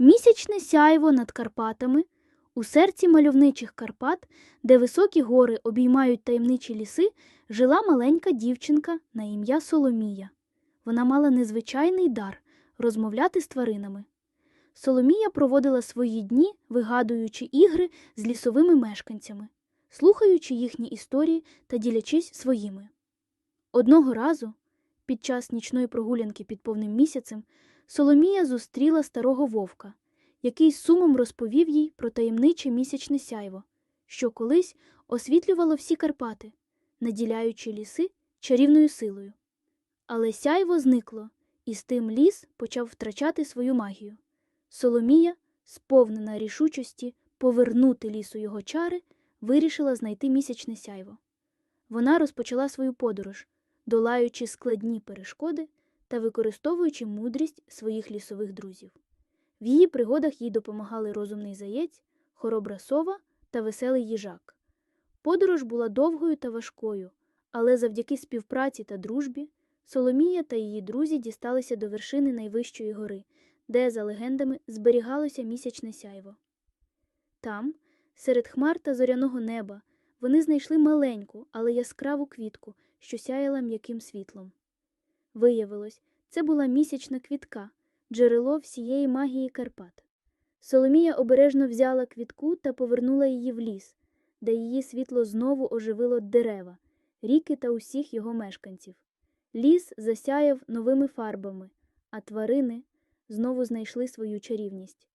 Місячне сяйво над Карпатами, у серці мальовничих Карпат, де високі гори обіймають таємничі ліси, жила маленька дівчинка на ім'я Соломія. Вона мала незвичайний дар розмовляти з тваринами. Соломія проводила свої дні, вигадуючи ігри з лісовими мешканцями, слухаючи їхні історії та ділячись своїми. Одного разу, під час нічної прогулянки під повним місяцем, Соломія зустріла старого вовка, який сумом розповів їй про таємниче місячне сяйво, що колись освітлювало всі Карпати, наділяючи ліси чарівною силою. Але сяйво зникло, і з тим ліс почав втрачати свою магію. Соломія, сповнена рішучості повернути лісу його чари, вирішила знайти місячне сяйво. Вона розпочала свою подорож, долаючи складні перешкоди та використовуючи мудрість своїх лісових друзів. В її пригодах їй допомагали розумний заєць, хоробра сова та веселий їжак. Подорож була довгою та важкою, але завдяки співпраці та дружбі Соломія та її друзі дісталися до вершини найвищої гори, де, за легендами, зберігалося місячне сяйво. Там, серед хмар та зоряного неба, вони знайшли маленьку, але яскраву квітку, що сяяла м'яким світлом. Виявилось, це була місячна квітка, джерело всієї магії Карпат. Соломія обережно взяла квітку та повернула її в ліс, де її світло знову оживило дерева, ріки та усіх його мешканців. Ліс засяяв новими фарбами, а тварини знову знайшли свою чарівність.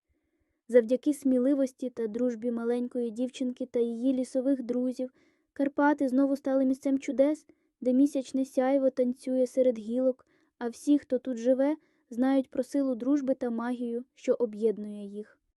Завдяки сміливості та дружбі маленької дівчинки та її лісових друзів, Карпати знову стали місцем чудес, де місячне сяйво танцює серед гілок, а всі, хто тут живе, знають про силу дружби та магію, що об'єднує їх.